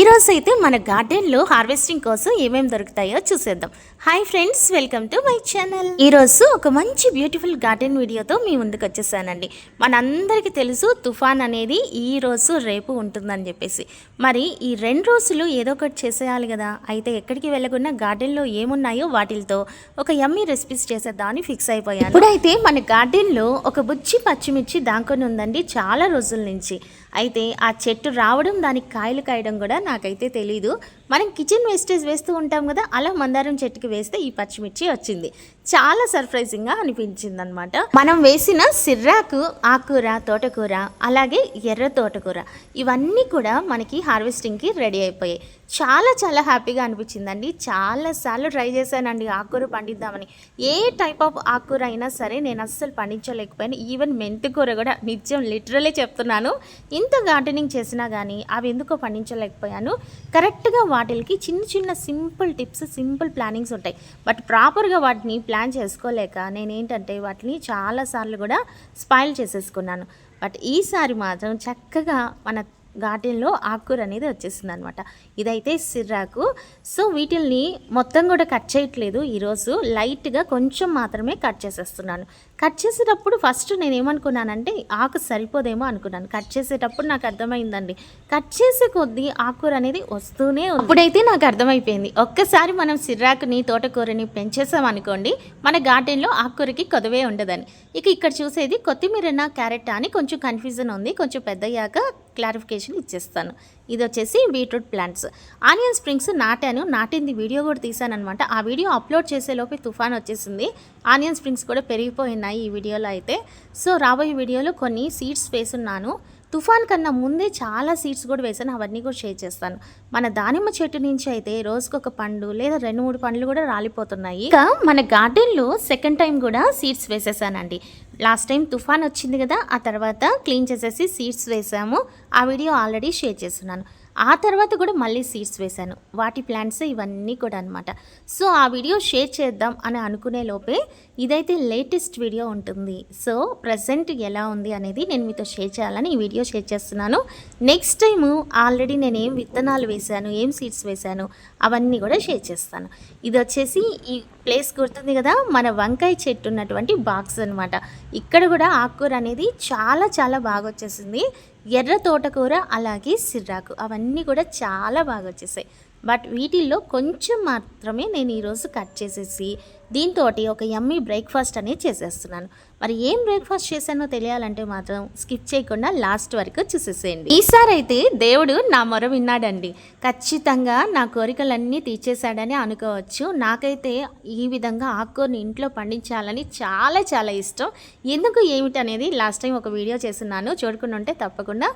ఈరోజు అయితే మన గార్డెన్లో హార్వెస్టింగ్ కోసం ఏమేమి దొరుకుతాయో చూసేద్దాం. Hi friends welcome to my channel. ఈరోజు ఒక మంచి బ్యూటిఫుల్ గార్డెన్ వీడియోతో మీ ముందుకు వచ్చేసానండి. మనందరికీ తెలుసు తుఫాన్ అనేది ఈ రోజు రేపు ఉంటుందని చెప్పేసి. మరి ఈ రెండు రోజులు ఏదో ఒకటి చేసేయాలి కదా. అయితే ఎక్కడికి వెళ్ళకుండా గార్డెన్లో ఏమున్నాయో వాటితో ఒక యమ్మీ రెసిపీస్ చేసేద్దామని ఫిక్స్ అయిపోయాను. ఇప్పుడైతే మన గార్డెన్లో ఒక బుజ్జి పచ్చిమిర్చి దాంకొని ఉందండి చాలా రోజుల నుంచి. అయితే ఆ చెట్టు రావడం దానికి కాయలు కాయడం కూడా నాకైతే తెలీదు. మనం కిచెన్ వేస్టేజ్ వేస్తూ ఉంటాం కదా అలా మందారం చెట్టుకి వేస్తే ఈ పచ్చిమిర్చి వచ్చింది. చాలా సర్ప్రైజింగ్గా అనిపించింది అనమాట మనం వేసిన సిర్రాకు ఆకుకూర తోటకూర అలాగే ఎర్ర తోటకూర ఇవన్నీ కూడా మనకి హార్వెస్టింగ్కి రెడీ అయిపోయాయి. చాలా చాలా హ్యాపీగా అనిపించిందండి. చాలాసార్లు ట్రై చేశానండి ఆకుకూర పండిద్దామని. ఏ టైప్ ఆఫ్ ఆకుకూర అయినా సరే నేను అస్సలు పండించలేకపోయాను. ఈవెన్ మెంతికూర కూడా నిత్యం లిటరలీ చెప్తున్నాను. ఇంత గార్డెనింగ్ చేసినా కానీ అవి ఎందుకో పండించలేకపోయాను. కరెక్ట్గా వాటికి చిన్న చిన్న సింపుల్ టిప్స్ సింపుల్ ప్లానింగ్స్ ఉంటాయి. బట్ ప్రాపర్గా వాటిని ప్లాన్ చేసుకోలేక నేనేంటంటే వాటిని చాలాసార్లు కూడా స్పాయిల్ చేసేసుకున్నాను. బట్ ఈసారి మాత్రం చక్కగా మన గార్డెన్లో ఆకుకూర అనేది వచ్చేసింది అనమాట ఇదైతే సిర్రాకు. సో వీటిల్ని మొత్తం కూడా కట్ చేయట్లేదు. ఈరోజు లైట్గా కొంచెం మాత్రమే కట్ చేసేస్తున్నాను. కట్ చేసేటప్పుడు ఫస్ట్ నేను ఏమనుకున్నానంటే ఆకు సరిపోదేమో అనుకున్నాను. కట్ చేసేటప్పుడు నాకు అర్థమైందండి. కట్ చేసే కొద్దీ ఆకుకూర అనేది వస్తూనే ఉంది. ఇప్పుడైతే నాకు అర్థమైపోయింది. ఒక్కసారి మనం సిర్రాకుని తోటకూరని పెంచేసాం అనుకోండి మన గార్డెన్లో ఆకుకూరకి కొదవే ఉండదని. ఇక ఇక్కడ చూసేది కొత్తిమీరన క్యారెట్ అని కొంచెం కన్ఫ్యూజన్ ఉంది. కొంచెం పెద్దయ్యాక క్లారిఫికేషన్ ఇచ్చేస్తాను. ఇది వచ్చేసి బీట్రూట్ ప్లాంట్స్. ఆనియన్ స్ప్రింగ్స్ నాటాను. నాటింది వీడియో కూడా తీసానమాట ఆ వీడియో అప్లోడ్ చేసే లోపే తుఫాన్ వచ్చేసింది. ఆనియన్ స్ప్రింగ్స్ కూడా పెరిగిపోయినాయి ఈ వీడియోలో అయితే. సో రాబోయే వీడియోలో కొన్ని సీడ్స్ వేసున్నాను. తుఫాన్ కన్నా ముందే చాలా సీడ్స్ కూడా వేసాను అవన్నీ కూడా షేర్ చేస్తాను. మన దానిమ్మ చెట్టు నుంచి అయితే రోజుకొక పండు లేదా రెండు మూడు పండ్లు కూడా రాలిపోతున్నాయి. ఇక మన గార్డెన్లో సెకండ్ టైం కూడా సీడ్స్ వేసేసానండి. లాస్ట్ టైం తుఫాన్ వచ్చింది కదా ఆ తర్వాత క్లీన్ చేసేసి సీడ్స్ వేసాము. ఆ వీడియో ఆల్రెడీ షేర్ చేస్తున్నాను. ఆ తర్వాత కూడా మళ్ళీ సీడ్స్ వేశాను. వాటి ప్లాంట్స్ ఇవన్నీ కూడా అనమాట సో ఆ వీడియో షేర్ చేద్దాం అని అనుకునే లోపే ఇదైతే లేటెస్ట్ వీడియో ఉంటుంది. సో ప్రజెంట్ ఎలా ఉంది అనేది నేను మీతో షేర్ చేయాలని ఈ వీడియో షేర్ చేస్తున్నాను. నెక్స్ట్ టైము ఆల్రెడీ నేను ఏం విత్తనాలు వేశాను ఏం సీడ్స్ వేశాను అవన్నీ కూడా షేర్ చేస్తాను. ఇది వచ్చేసి ఈ ప్లేస్ గుర్తుంది కదా? మన వంకాయ చెట్టు ఉన్నటువంటి బాక్స్ అనమాట ఇక్కడ కూడా ఆకుకూర అనేది చాలా చాలా బాగా వచ్చేసింది. ఎర్ర తోటకూర అలాగే సిర్రాకు అవన్నీ కూడా చాలా బాగా వచ్చేసాయి. బట్ వీటిల్లో కొంచెం మాత్రమే నేను ఈరోజు కట్ చేసేసి దీంతో ఒక యమ్మీ బ్రేక్ఫాస్ట్ అనేది చేసేస్తున్నాను. మరి ఏం బ్రేక్ఫాస్ట్ చేశానో తెలియాలంటే మాత్రం స్కిప్ చేయకుండా లాస్ట్ వరకు చూసేసేయండి. ఈసారి అయితే దేవుడు నా మొర విన్నాడండి. ఖచ్చితంగా నా కోరికలన్నీ తీర్చేశాడని అనుకోవచ్చు. నాకైతే ఈ విధంగా ఆకుకూరని ఇంట్లో పండించాలని చాలా చాలా ఇష్టం. ఎందుకు ఏమిటి అనేది లాస్ట్ టైం ఒక వీడియో చేస్తున్నాను. చూడకుండా ఉంటే తప్పకుండా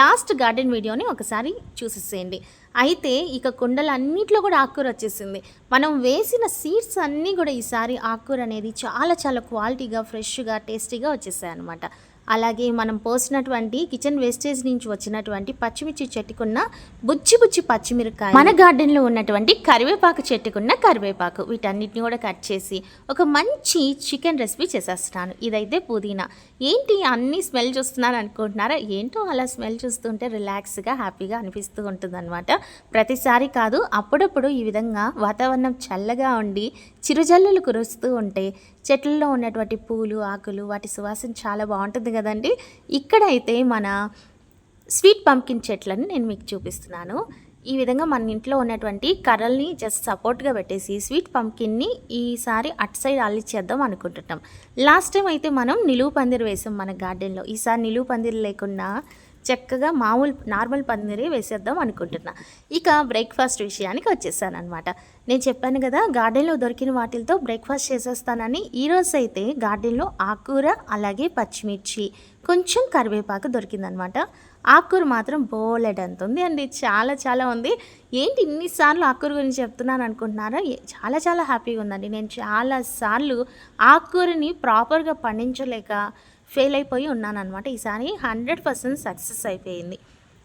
లాస్ట్ గార్డెన్ వీడియోని ఒకసారి చూసేసేయండి. అయితే ఇక కుండలన్నిట్లో కూడా ఆకుకూర వచ్చేసింది. మనం వేసిన సీడ్స్ అన్నీ కూడా ఈసారి ఆకుకూర అనేది చాలా చాలా క్వాలిటీగా ఫ్రెష్గా టేస్టీగా వచ్చేసాయి అనమాట అలాగే మనం పోసినటువంటి కిచెన్ వేస్టేజ్ నుంచి వచ్చినటువంటి పచ్చిమిర్చి చెట్టుకున్న బుచ్చి బుచ్చి పచ్చిమిరకాయ మన గార్డెన్లో ఉన్నటువంటి కరివేపాకు చెట్టుకున్న కరివేపాకు వీటన్నిటిని కూడా కట్ చేసి ఒక మంచి చికెన్ రెసిపీ చేసేస్తాను ఇదైతే పుదీనా. ఏంటి అన్ని స్మెల్ చూస్తున్నాను అనుకుంటున్నారా? ఏంటో అలా స్మెల్ చూస్తుంటే రిలాక్స్గా హ్యాపీగా అనిపిస్తూ ఉంటుంది అనమాట ప్రతిసారి కాదు అప్పుడప్పుడు ఈ విధంగా వాతావరణం చల్లగా ఉండి చిరుజల్లులు కురుస్తూ ఉంటే చెట్లలో ఉన్నటువంటి పూలు ఆకులు వాటి సువాసన చాలా బాగుంటుంది కదండి? ఇక్కడైతే మన స్వీట్ పంకిన్ చెట్లను నేను మీకు చూపిస్తున్నాను. ఈ విధంగా మన ఇంట్లో ఉన్నటువంటి కర్రల్ని జస్ట్ సపోర్ట్గా పెట్టేసి స్వీట్ పంకిన్ని ఈసారి అటు సైడ్ అల్లిచ్చేద్దాం అనుకుంటున్నాం. లాస్ట్ టైం అయితే మనం నిలువు పందిరి వేసాం మన గార్డెన్లో ఈసారి నిలువు పందిరి లేకుండా చక్కగా మామూలు నార్మల్ పందిరి వేసేద్దాం అనుకుంటున్నా. ఇక బ్రేక్ఫాస్ట్ విషయానికి వచ్చేసాను అనమాట నేను చెప్పాను కదా గార్డెన్లో దొరికిన వాటితో బ్రేక్ఫాస్ట్ చేసేస్తానని. ఈరోజు అయితే గార్డెన్లో ఆకుకూర అలాగే పచ్చిమిర్చి కొంచెం కరివేపాకు దొరికిందనమాట ఆకుకూర మాత్రం బోలెడ్ అంత ఉంది అండి. చాలా చాలా ఉంది. ఏంటి ఇన్నిసార్లు ఆకుకూర గురించి చెప్తున్నాను అనుకుంటున్నారా చాలా చాలా హ్యాపీగా ఉందండి. నేను చాలా సార్లు ఆకుకూరని ప్రాపర్గా పండించలేక ఫెయిల్ అయిపోయి ఉన్నాను అనమాట ఈసారి హండ్రెడ్ పర్సెంట్ సక్సెస్ అయిపోయింది.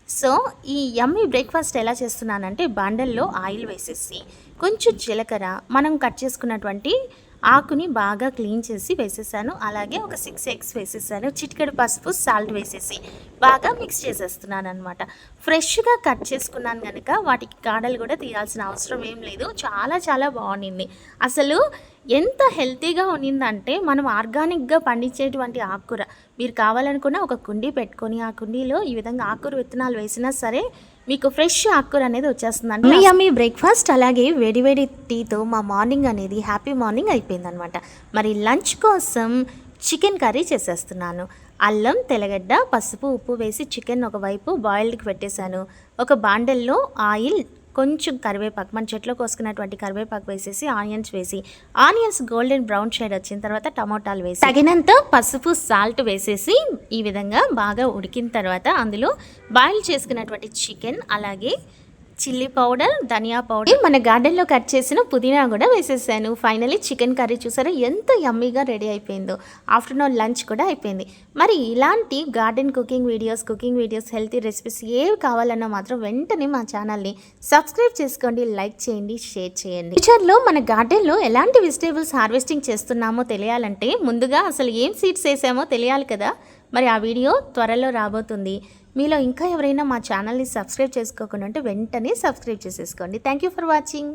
సో ఈ యమ్మీ బ్రేక్ఫాస్ట్ ఎలా చేస్తున్నానంటే బండల్లో ఆయిల్ వేసేసి కొంచెం జీలకర్ర మనం కట్ చేసుకున్నటువంటి ఆకుని బాగా క్లీన్ చేసి వేసేసాను. అలాగే ఒక సిక్స్ ఎగ్స్ వేసేసాను. చిటికెడు పసుపు సాల్ట్ వేసేసి బాగా మిక్స్ చేసేస్తున్నాను అనమాట ఫ్రెష్గా కట్ చేసుకున్నాను కనుక వాటికి కాడలు కూడా తీయాల్సిన అవసరం ఏం లేదు. చాలా చాలా బాగుండింది. అసలు ఎంత హెల్తీగా ఉన్నిందంటే మనం ఆర్గానిక్గా పండించేటువంటి ఆకుకూర. మీరు కావాలనుకున్న ఒక కుండీ పెట్టుకొని ఆ కుండీలో ఈ విధంగా ఆకుకూర విత్తనాలు వేసినా సరే మీకు ఫ్రెష్ ఆకుకూర అనేది వచ్చేస్తుందండి. మీ అమ్మి బ్రేక్ఫాస్ట్ అలాగే వేడివేడి టీతో మా మార్నింగ్ అనేది హ్యాపీ మార్నింగ్ అయిపోయిందనమాట మరి లంచ్ కోసం చికెన్ కర్రీ చేసేస్తున్నాను. అల్లం తెల్లగడ్డ పసుపు ఉప్పు వేసి చికెన్ ఒకవైపు బాయిల్డ్కి పెట్టేశాను. ఒక బాండెల్లో ఆయిల్ కొంచెం కరివేపాకు మన చెట్లో కోసుకున్నటువంటి కరివేపాకు వేసేసి ఆనియన్స్ వేసి ఆనియన్స్ గోల్డెన్ బ్రౌన్ షేడ్ వచ్చిన తర్వాత టమోటాలు వేసి తగినంత పసుపు సాల్ట్ వేసేసి ఈ విధంగా బాగా ఉడికిన తర్వాత అందులో బాయిల్ చేసుకున్నటువంటి చికెన్ అలాగే చిల్లీ పౌడర్ ధనియా పౌడర్. మన గార్డెన్లో కట్ చేసిన పుదీనా కూడా వేసేసాను. ఫైనలీ చికెన్ కర్రీ చూసారా? ఎంత యమ్మీగా రెడీ అయిపోయిందో. ఆఫ్టర్నూన్ లంచ్ కూడా అయిపోయింది. మరి ఇలాంటి garden cooking videos cooking videos healthy recipes ఏవి కావాలన్నా మాత్రం వెంటనే మా ఛానల్ని సబ్స్క్రైబ్ చేసుకోండి లైక్ చేయండి షేర్ చేయండి. ఫ్యూచర్లో మన గార్డెన్లో ఎలాంటి వెజిటేబుల్స్ హార్వెస్టింగ్ చేస్తున్నామో తెలియాలంటే ముందుగా అసలు ఏం సీడ్స్ వేసామో తెలియాలి కదా. మరి ఆ వీడియో త్వరలో రాబోతుంది. మీలో ఇంకా ఎవరైనా మా ఛానల్ని సబ్స్క్రైబ్ చేసుకోకుండా ఉంటే వెంటనే సబ్స్క్రైబ్ చేసేసుకోండి. Thank you for watching